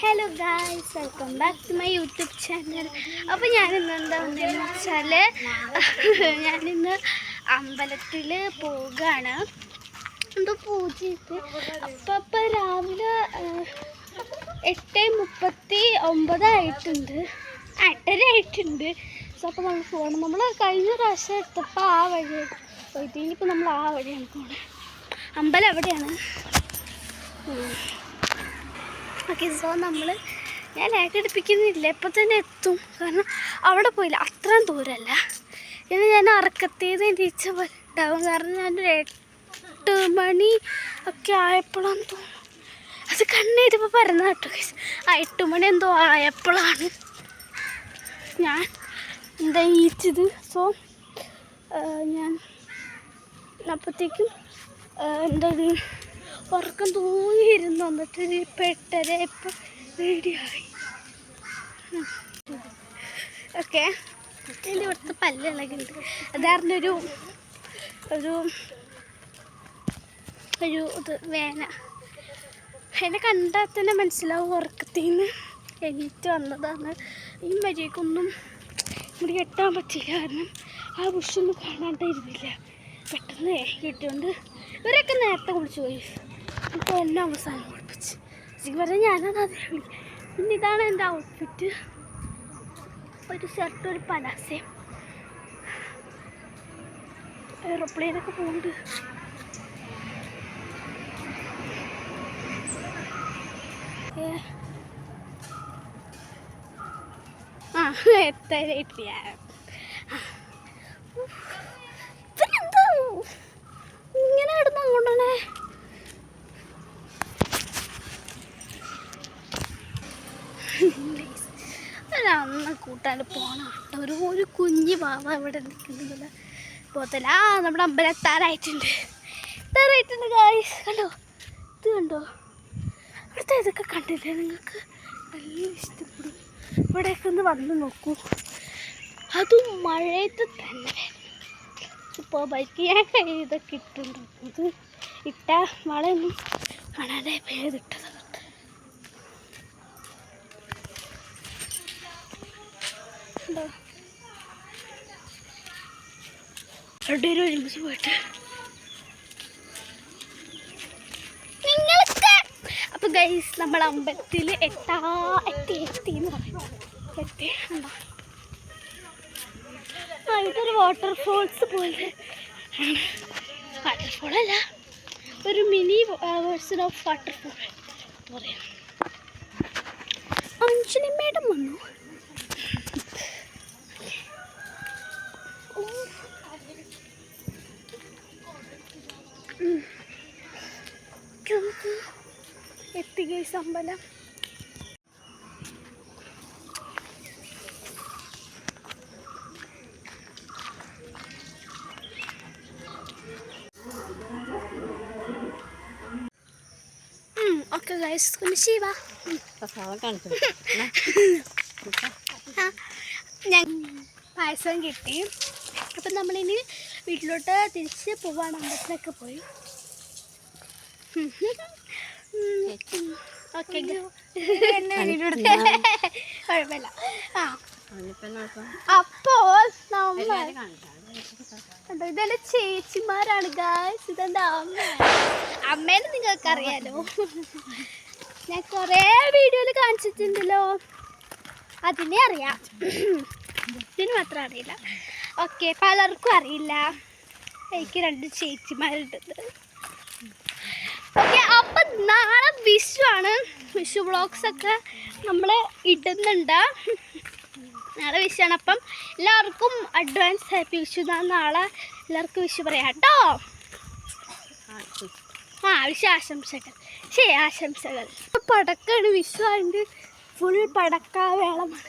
Hello guys welcome back to my YouTube channel അപ്പോൾ ഞാനിന്ന് എന്താ വന്നതെന്ന് വെച്ചാൽ ഞാനിന്ന് അമ്പലത്തിൽ പോവുകയാണ്. എന്തോ പൂജയ്ക്ക് അപ്പം അപ്പം രാവിലെ എട്ട് മുപ്പത്തി ഒമ്പതായിട്ടുണ്ട് എട്ടര ആയിട്ടുണ്ട്. സോ അപ്പോൾ നമ്മൾ പോകണം നമ്മൾ കഴിഞ്ഞ പ്രാവശ്യം എടുത്തപ്പോൾ ആ വഴി പോയിട്ട് ഇനിയിപ്പോൾ നമ്മൾ ആ വഴിയാണ് പോകണത് അമ്പലം എവിടെയാണ്? ഓക്കെ സോ നമ്മൾ ഞാൻ ലാഗ് എടുപ്പിക്കുന്നില്ല. ഇപ്പം തന്നെ എത്തും. കാരണം അവിടെ പോയില്ല. അത്രയും ദൂരമല്ല ഇനി ഞാൻ അറക്കത്തേത് എണീച്ച പോലെ ഉണ്ടാവും. കാരണം ഞാനൊരു എട്ട് മണി ഒക്കെ ആയപ്പോഴാണ് തോന്നുന്നു. അത് കണ്ണേരിപ്പോൾ പറഞ്ഞ കേട്ടോ കേസ് ആ എട്ട് മണി എന്തോ ആയപ്പോഴാണ് ഞാൻ എന്താ ഈച്ചത് സോ ഞാൻ അപ്പോഴത്തേക്കും എന്താ ഉറക്കം തൂങ്ങിയിരുന്നു. എന്നിട്ട് ഒരു ഇപ്പം റെഡിയായി ഓക്കെ. എന്റെ ഇവിടുത്തെ പല്ല് ഇളകുണ്ട് അതായിരുന്നു ഒരു ഒരു ഒരു ഇത് വേന. എന്നെ കണ്ടാൽ തന്നെ മനസ്സിലാവും ഉറക്കത്തിൽ നിന്ന് എണീറ്റ് വന്നതാണ്. ഈ മര്യാദക്കൊന്നും ഇവിടെ കെട്ടാൻ പറ്റില്ല. കാരണം ആ ബുഷൊന്നും കാണാണ്ടായിരുന്നില്ല. പെട്ടെന്ന് കിട്ടിയോണ്ട് ഇവരൊക്കെ നേരത്തെ കുളിച്ചു പോയി. ഇപ്പോൾ എന്നെ അവസാനം കുളിപ്പിച്ച് ശരിക്കും ഞാനത് പിന്നെ ഇതാണ് എന്റെ ഔട്ട്ഫിറ്റ് ഒരു ഷർട്ട് ഒരു പലാസയും എയറോപ്ലെയിനൊക്കെ പോകുന്നുണ്ട്. ആ എത്ര ഇവനെന്താ കൂട്ടാണ്ട് പോണം. ഒരു ഒരു കുഞ്ഞ് പാവ ഇവിടെ നിൽക്കുന്നില്ല. പോത്തല്ല ആ നമ്മുടെ അമ്പലം എത്താറായിട്ടുണ്ട് എത്താറായിട്ടുണ്ട് ഗായ്സ് കണ്ടോ? ഇത് കണ്ടോ? ഇവിടുത്തെ ഇതൊക്കെ കണ്ടില്ലേ നിങ്ങൾക്ക്? നല്ല ഇഷ്ടപ്പെടും. ഇവിടെയൊക്കെ ഒന്ന് വന്ന് നോക്കൂ. അതും മഴയത്ത് തന്നെ. ഇപ്പോൾ ബൈക്ക് ഞാൻ ഇതൊക്കെ ഇട്ടുണ്ട് ഇത് ഇട്ട മഴയൊന്നും കാണാതെ പെയ്തിട്ടത് രണ്ടുപേരും ഒരുമിച്ച് പോയിട്ട്. നിങ്ങൾക്ക് അപ്പൊ ഗൈസ് നമ്മൾ അമ്പലത്തിൽ എത്താ എത്തി എത്തി എന്ന് പറയും എത്തി ഉണ്ടോ? ആ ഇതൊരു വാട്ടർഫോൾസ് പോലെ. വാട്ടർഫോൾ അല്ല. ഒരു മിനി വേഴ്സൺ ഓഫ് വാട്ടർഫോൾ പറയാം അഞ്ജലി മേഡം വന്നു. എത്തി ഗൈസ് അമ്പലം ഓക്കെ ഗൈസ് ഒന്ന് ശിവ. ഞാൻ പായസം കിട്ടി. അപ്പം നമ്മളിനി വീട്ടിലോട്ട് തിരിച്ച് പോവാണ്. അമ്പലത്തിലൊക്കെ പോയി. ഓക്കെ. കുഴപ്പമില്ല. ആ. അപ്പോൾ നമ്മൾ കണ്ടോ? ഇതെല്ലാം ചേച്ചിമാരാണ് ഗായ്സ് ഇതെന്താ അമ്മ? അമ്മേനെ നിങ്ങൾക്ക് അറിയാലോ ഞാൻ കുറേ വീഡിയോയിൽ കാണിച്ചിട്ടുണ്ടല്ലോ. അതിനെ അറിയാം. ഇതിന് മാത്രം അറിയില്ല. ഓക്കെ പലർക്കും അറിയില്ല. എനിക്ക് രണ്ട് ചേച്ചിമാരുണ്ട്. ഓക്കെ അപ്പം നാളെ വിഷു ആണ്. വിഷു ബ്ലോഗ്സ് ഒക്കെ നമ്മൾ ഇടുന്നുണ്ട്. നാളെ വിഷുവാണ് അപ്പം എല്ലാവർക്കും അഡ്വാൻസ് ഹാപ്പി വിഷു നാളെ എല്ലാവർക്കും വിഷു പറയാം കേട്ടോ. ആ വിഷു ആശംസകൾ. ശരി ആശംസകൾ. പടക്കാണ് വിഷു ആയിട്ട് ഫുൾ പടക്കാവേളമാണ്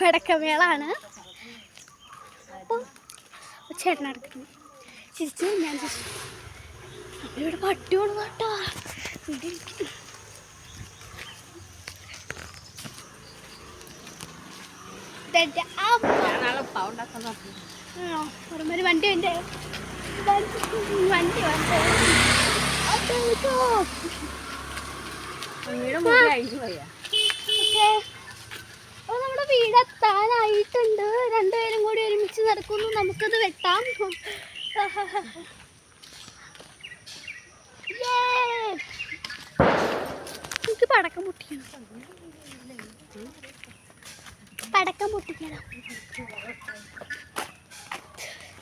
പടക്കമേളാണ് ചേട്ടൻ എടുക്കുന്നു ചിരിച്ചു? ഞാൻ ചിരിച്ചു. ഇവിടെ പട്ടിയോട് കേട്ടോ ഇവിടെ ഇരിക്കുന്നു. ഒരുമാതിരി വണ്ടി വണ്ടി വണ്ടി വണ്ടി വണ്ടി. അതേതോ. മമ്മിയുടെ മുടി അഴിഞ്ഞു പോയാ ഓക്കെ അപ്പോൾ എത്താനായിട്ടുണ്ട് രണ്ടുപേരും കൂടി ഒരുമിച്ച് നടക്കുന്നു. നമുക്കത് വെട്ടാം! എനിക്ക് പടക്കം പൊട്ടിക്കണം. പടക്കം പൊട്ടിക്കണം.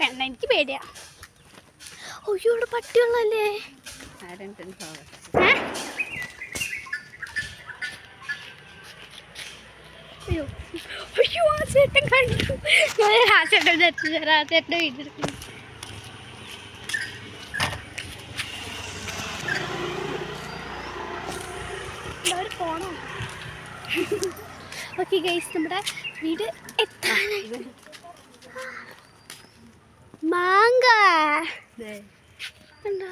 വേണ്ട എനിക്ക് പേടിയാ. അയ്യോ ഇവിടെ പട്ടിയുള്ളല്ലേ ആരണ്ടൻ അയ്യോ. അയ്യോ ആ ചേട്ടൻ കണ്ടു. ഞാൻ ആ ചേട്ടൻ തെറ്റിച്ചാൽ ആ ചേട്ടന്റെ വീട്ടിൽ പോണോ? ഓക്കെ ഗൈസ് നമ്മുടെ വീട് എത്താനായി. മാങ്ക എന്താ?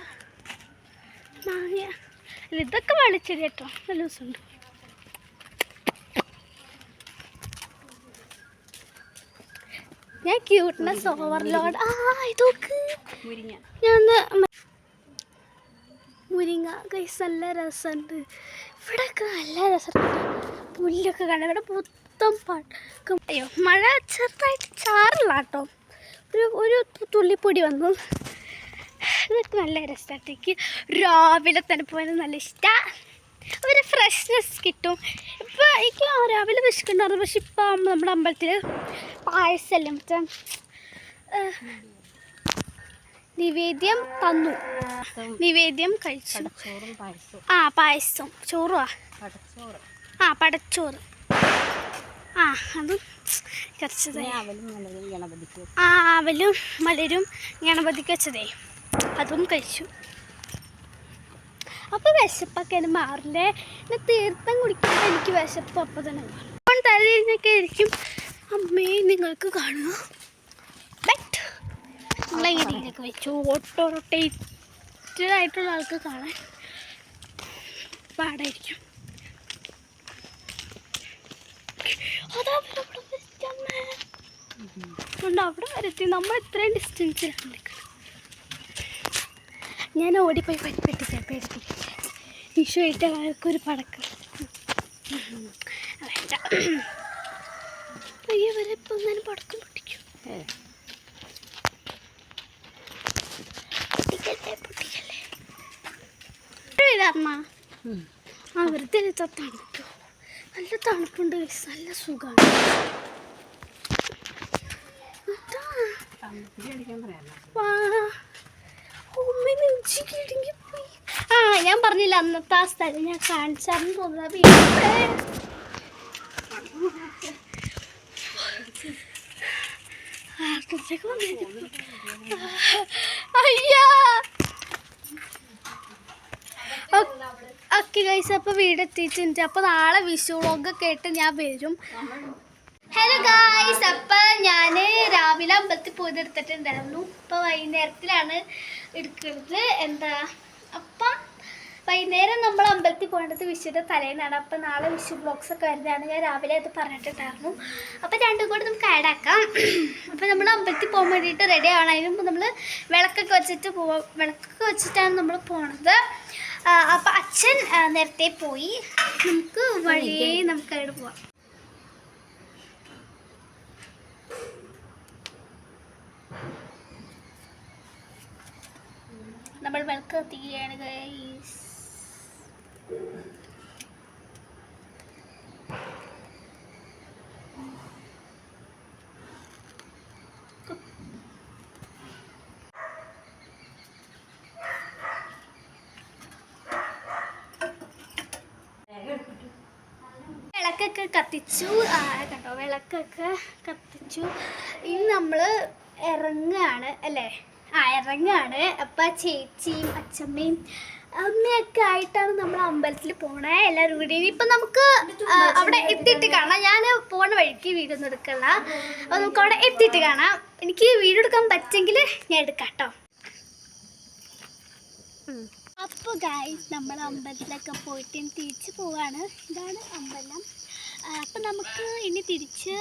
മാങ്ങ. ഇതൊക്കെ വലിച്ചത് കേട്ടോ. നല്ല ദിവസമുണ്ട് ഞാൻ ക്യൂട്ട്നെസ് ഓവർലോഡ് ആ ഇതൊക്കെ മുരിങ്ങ. ഞാൻ മുരിങ്ങ കൈസ് നല്ല രസമുണ്ട്. ഇവിടെയൊക്കെ നല്ല രസമുണ്ട്. പുല്ലൊക്കെ കണ്ട ഇവിടെ മൊത്തം പടക്കം അയ്യോ മഴ ചെറുതായിട്ട് ചാറില്ല കേട്ടോ ഒരു ഒരു തുള്ളിപ്പൊടി വന്നു. ഇതൊക്കെ നല്ല രസമായിട്ടേക്ക് രാവിലെ തന്നെ പോയത് നല്ല ഇഷ്ടമാണ് ഒരു ഫ്രഷ്നെസ് കിട്ടും. ഇപ്പം എനിക്ക് രാവിലെ വിശക്കുന്നുണ്ടായിരുന്നു പക്ഷെ ഇപ്പം നമ്മുടെ അമ്പലത്തിൽ പായസമല്ലേ മറ്റേ നിവേദ്യം തന്നു. നിവേദ്യം കഴിച്ചു. ആ പായസം. ചോറുവാ? ആ പടച്ചോറ്. ആ അതും കുറച്ചതേ. ആ അവലും മലരും ഗണപതിക്ക് വെച്ചതേ. അതും കഴിച്ചു. അപ്പോൾ വിശപ്പൊക്കെ എന്നെ മാറില്ലേ? എന്നെ തീർത്ഥം കുടിക്കുമ്പോൾ എനിക്ക് വിശപ്പ് അപ്പോൾ തന്നെ അപ്പോൾ തലേന്നൊക്കെ ആയിരിക്കും. അമ്മേ നിങ്ങൾക്ക് കാണുക ബട്ട് വെച്ചു. ഓട്ടോ റൊട്ടേറ്റഡ് ആൾക്ക് കാണാൻ പാടായിരിക്കും. അവിടെ വരെത്തി. നമ്മൾ ഇത്രയും ഡിസ്റ്റൻസിലാണ് ഞാൻ ഓടിപ്പോയി പറ്റി പറ്റി പേടിപ്പിടില്ല വിഷു ഇട്ട ആർക്കൊരു പടക്കം. വേണ്ട. പയ്യെ വരെ ഇപ്പം ഞാൻ പടക്കം പൊട്ടിക്കും? പൊട്ടിക്കല്ലേ പൊട്ടിക്കല്ലേ? ഇതമ്മ ആ വെറുതെ തണുപ്പോ. നല്ല തണുപ്പുണ്ട്. നല്ല സുഖമാണ് വാ. ഉമ്മ നെഞ്ചിക്കിടുങ്ങി. ആ ഞാൻ പറഞ്ഞില്ല അന്നത്തെ ആ സ്ഥലം ഞാൻ കാണിച്ചാന്ന് തോന്നുന്നത്. അയ്യാ. ഓക്കെ ഗൈസ് അപ്പോൾ വീടെത്തിയിട്ടുണ്ട്. അപ്പോൾ നാളെ വിഷു വ്ളോഗൊക്കെ കേട്ട് ഞാൻ വരും. ഹലോ ഗായ്സ് അപ്പം ഞാൻ രാവിലെ അമ്പലത്തിൽ പോയി എടുത്തിട്ടുണ്ടായിരുന്നു. ഇപ്പോൾ വൈകുന്നേരത്തിലാണ് എടുക്കുന്നത്. എന്താ? അപ്പം വൈകുന്നേരം നമ്മൾ അമ്പലത്തിൽ പോകേണ്ടത് വിഷുവിന്റെ തലേന്നാണ്. അപ്പം നാളെ വിഷു ബ്ലോഗ്സ് ഒക്കെ വരുന്നതാണ്. ഞാൻ രാവിലെ അത് പറഞ്ഞിട്ടുണ്ടായിരുന്നു. അപ്പം രണ്ടും കൂടി നമുക്ക് ആഡ് ആക്കാം. അപ്പം നമ്മൾ അമ്പലത്തിൽ പോകാൻ വേണ്ടിയിട്ട് റെഡി ആവണം അതിന് മുമ്പ് നമ്മൾ വിളക്കൊക്കെ വെച്ചിട്ട് പോവാം. വിളക്കൊക്കെ വെച്ചിട്ടാണ് നമ്മൾ പോണത്. അപ്പം അച്ഛൻ നേരത്തെ പോയി. നമുക്ക് വഴിയേ നമുക്ക് അവിടെ പോവാം. നമ്മൾ വിളക്ക് കത്തിക്കുകയാണ് വിളക്കൊക്കെ കത്തിച്ചു. കണ്ടോ? വിളക്കൊക്കെ കത്തിച്ചു. ഇനി നമ്മൾ ഇറങ്ങുകയാണ് അല്ലേ? ആ ഇറങ്ങുകയാണ് അപ്പം ചേച്ചിയും അച്ഛമ്മയും അമ്മയൊക്കെ ആയിട്ടാണ് നമ്മൾ അമ്പലത്തിൽ പോണേ. എല്ലാവരും കൂടി. ഇപ്പം നമുക്ക് അവിടെ എത്തിയിട്ട് കാണാം. ഞാൻ പോണ വഴിക്ക് വീടൊന്നും എടുക്കല്ല അപ്പോൾ നമുക്ക് അവിടെ എത്തിയിട്ട് കാണാം. എനിക്ക് വീഡിയോ എടുക്കാൻ പറ്റെങ്കിൽ ഞാൻ എടുക്കാം കേട്ടോ അപ്പോൾ ഗായ്സ് നമ്മൾ അമ്പലത്തിലൊക്കെ പോയിട്ട് തിരിച്ച് പോവാണ്. ഇതാണ് അമ്പലം. അപ്പം നമുക്ക് ഇനി തിരിച്ച്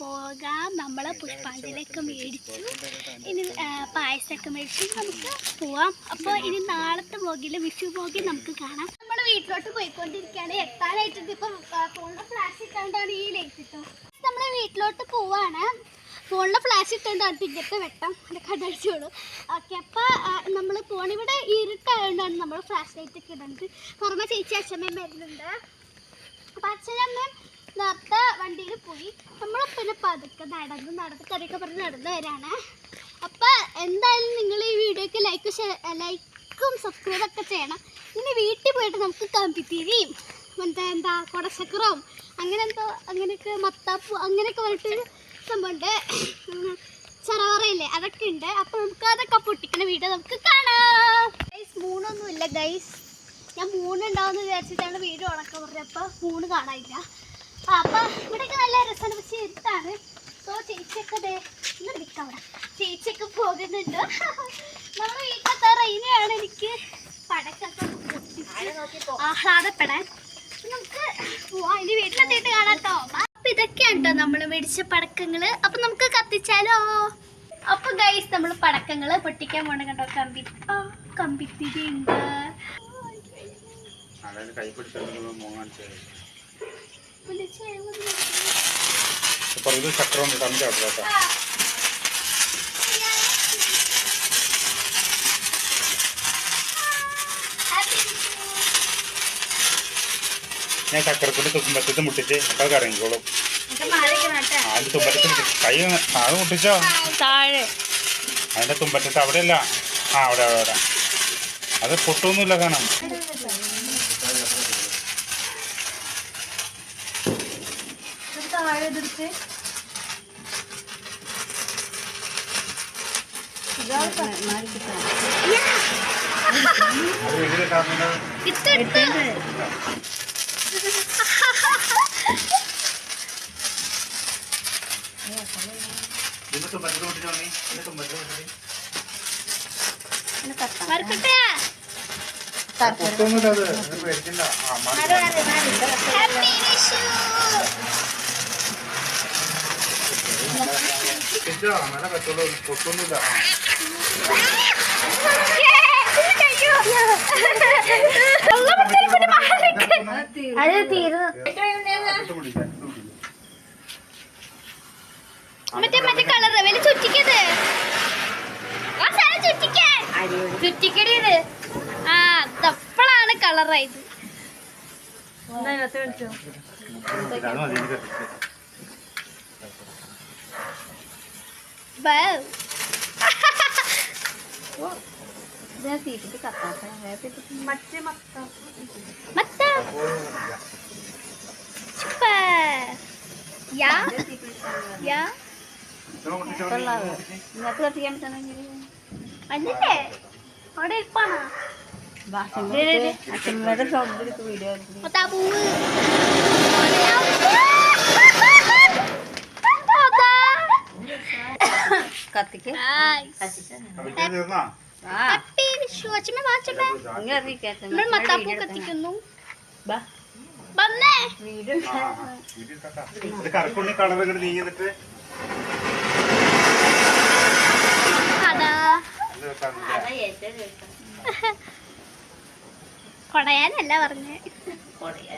പോകാം. നമ്മൾ പുഷ്പാഞ്ജലിയൊക്കെ മേടിച്ചു. ഇനി പായസമൊക്കെ മേടിച്ചു നമുക്ക് പോവാം. അപ്പോൾ ഇനി നാളത്തെ പോകില്ല വിഷു പോകി നമുക്ക് കാണാം. നമ്മൾ വീട്ടിലോട്ട് പോയിക്കൊണ്ടിരിക്കുകയാണ്. എത്താനായിട്ട് ഇപ്പം ഫോണിലെ ഫ്ലാഷ് ഇട്ടാണ്ടാണ് ഈ ലൈറ്റ് ഇട്ടോ നമ്മൾ വീട്ടിലോട്ട് പോവാണ്. ഫോണിലെ ഫ്ലാഷ് ഇട്ടുകൊണ്ടാണ് ടിക്കറ്റ് വെട്ടം. കടടിച്ചോളൂ ഓക്കെ അപ്പോൾ നമ്മൾ പോണിവിടെ ഇരുട്ടായതുകൊണ്ടാണ് നമ്മൾ ഫ്ലാഷ് ലൈറ്റ് ഒക്കെ ഇടുന്നത് പുറമെ ചേച്ചി അച്ഛമ്മയും വരുന്നുണ്ട്. അപ്പൊ അച്ഛനമ്മയും നേരത്തെ വണ്ടിയിൽ പോയി. നമ്മൾ പിന്നെ പതുക്കെ നടന്ന് നടന്ന് കറിയൊക്കെ പറഞ്ഞ് നടന്ന് വരാണ്. അപ്പൊ എന്തായാലും നിങ്ങൾ ഈ വീഡിയോക്ക് ലൈക്ക് ലൈക്കും സബ്സ്ക്രൈബ് ഒക്കെ ചെയ്യണം. ഇനി വീട്ടിൽ പോയിട്ട് നമുക്ക് കമ്പിത്തിരിയും മറ്റേ എന്താ കൊടശക്കറവും അങ്ങനെ എന്തോ അങ്ങനെയൊക്കെ മത്താപ്പൂ അങ്ങനെയൊക്കെ പറഞ്ഞിട്ടൊരു സംഭവമുണ്ട്. ചറവറയില്ലേ അതൊക്കെ ഉണ്ട്. അപ്പോൾ നമുക്ക് അതൊക്കെ പൊട്ടിക്കുന്ന വീഡിയോ നമുക്ക് കാണാം. ഗൈസ് മൂണൊന്നുമില്ല. ഗൈസ് ഞാൻ മൂന്നുണ്ടാവുമെന്ന് വിചാരിച്ചിട്ടാണ് വീഡിയോ ഉണക്കാൻ പറഞ്ഞപ്പോൾ മൂന്ന് കാണാനില്ല. അപ്പം ഇവിടെയൊക്കെ നല്ല സോ റെയിനാണ് എനിക്ക് നമുക്ക് ഇതൊക്കെയാണ് കേട്ടോ നമ്മൾ മേടിച്ച പടക്കങ്ങൾ. അപ്പൊ നമുക്ക് കത്തിച്ചാലോ? അപ്പൊ ഗൈസ് നമ്മൾ പടക്കങ്ങൾ പൊട്ടിക്കാൻ പോണ കേട്ടോ കമ്പി ആ കമ്പിത്തിരി ഉണ്ട്. അതായത് കൈ പിടിച്ചെടുക്കുന്നത് മോങ്ങാൻ ചെയ്യും അപ്പൊ ഇത് ചക്രം കമ്പി കേട്ടോ. ഞാൻ ചക്രത്തിന്റെ തുമ്പറ്റത്ത് മുട്ടിച്ച് അപ്പൊ കറങ്ങിക്കോളും. അതിന്റെ തുമ്പറ്റത്ത് കൈ താഴെ മുട്ടിച്ചോ? താഴെ. അതിന്റെ തുമ്പറ്റത്ത് അവിടെയല്ല. ആ അവിടെ അവിടെ അവിടെ. അത് പൊട്ടൊന്നുമില്ല കാണാം താഴെ എടുത്ത് അത് ഇതിൽ കാണുന്നത് ഇട്ടിട്ട് ഇതിന്റെ തുമ്പറ്റത്ത് മുട്ടിച്ചോ നീ ഇതിന്റെ തുമ്പറ്റത്ത് മുട്ടിച്ച് മറക്കട്ടെ പൊട്ടൊന്നുമില്ല അത് മാറി. ഹാപ്പി വിഷു പൊട്ടിച്ചോ നല്ല പറ്റുള്ളൂ പൊട്ടൊന്നുമില്ല ആ അത് തീർന്നു മറ്റേ മറ്റേ കളർ വലിയ ചുറ്റിക്കത് ആ സാധനം ഇത് ആ തപ്പളാണ് കളറായത് ഇതാണ് മതി എനിക്ക് തീറ്റിട്ട് കത്താക്കണം മറ്റേ മത്ത മത്ത super. യാ യാ നിങ്ങൾക്ക് കത്തിക്കാൻ പറ്റണമെങ്കിൽ അല്ലേ അവിടെ ഇരിപ്പാണോ അച്ഛമ്മയുടെ ഷോപ്പിലേക്ക് വീഡിയോ മൊത്താ പൂവ് കത്തിക്ക് തീർന്നാ ആ ഹാപ്പി വിഷു അച്ഛമ്മ വാച്ചമ്മ നിങ്ങൾ അറിയിക്കാത്ത നമ്മൾ മത്താപ്പൂ കത്തിക്കുന്നു വന്നേ വീഡിയോ ആ, കറക്കുണ്ണി കളർ ഇങ്ങോട്ട് നീങ്ങിട്ട് ഇത് വെക്കാനില്ല. കൊടയാനല്ല പറഞ്ഞേ. ഏടിച്ചു പോയി ശ്ശോ.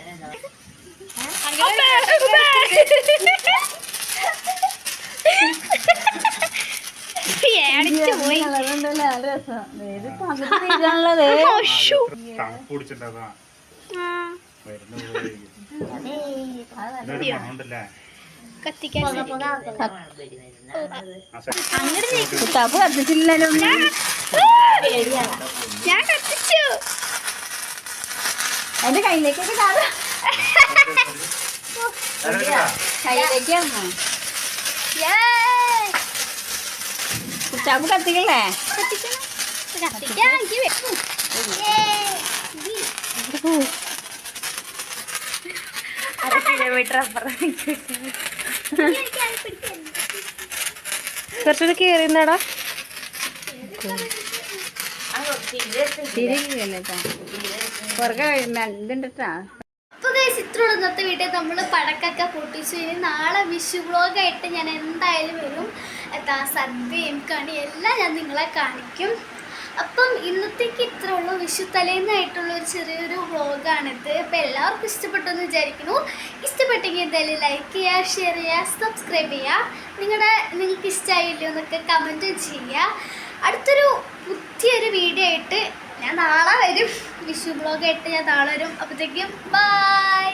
തണുപ്പ് പിടിച്ചിട്ടുണ്ടാ ആ, വരുന്ന പോലെ ഇതൊരു മണമുണ്ടല്ലേ കത്തിക്കാൻ ശരി. ആ സെ- കുട്ടാപ്പ് കത്തിച്ചില്ലല്ലോ ഞാൻ കത്തിച്ചു. എന്റെ കയ്യിലേക്കൊക്കെ കാണാം? കയ്യിലേക്ക് കുട്ടാപ്പ് കത്തിക്കല്ലേ! അര കിലോമീറ്റർ അപ്പുറം. കുറച്ചുകൂടി കയറിയുന്നാടാ തിരികെയല്ലേ പുറകെ ഇത്രയുള്ള ഇന്നത്തെ വീട്ടിൽ. നമ്മൾ പടക്കൊക്കെ പൊട്ടിച്ചു. ഇനി നാളെ വിഷു വ്ളോഗായിട്ട് ഞാൻ എന്തായാലും വരും. എന്താ സദ്യയും കണി എല്ലാം ഞാൻ നിങ്ങളെ കാണിക്കും. അപ്പം ഇന്നത്തേക്ക് ഇത്ര ഉള്ളൂ. വിഷു തലേന്നായിട്ടുള്ള ഒരു ചെറിയൊരു വ്ളോഗാണിത് അപ്പം എല്ലാവർക്കും ഇഷ്ടപ്പെട്ടു എന്ന് വിചാരിക്കുന്നു. ഇഷ്ടപ്പെട്ടെങ്കിൽ എന്തായാലും ലൈക്ക് ചെയ്യുക ഷെയർ ചെയ്യുക സബ്സ്ക്രൈബ് ചെയ്യുക. നിങ്ങളുടെ നിങ്ങൾക്ക് ഇഷ്ടമായില്ലോ എന്നൊക്കെ കമന്റ് ചെയ്യുക. അടുത്തൊരു പുതിയൊരു വീഡിയോ ആയിട്ട് ഞാൻ നാളെ വരും. വിഷു ബ്ലോഗ് ഇട്ട് ഞാൻ നാളെ വരും. അപ്പോഴത്തേക്കും ബൈ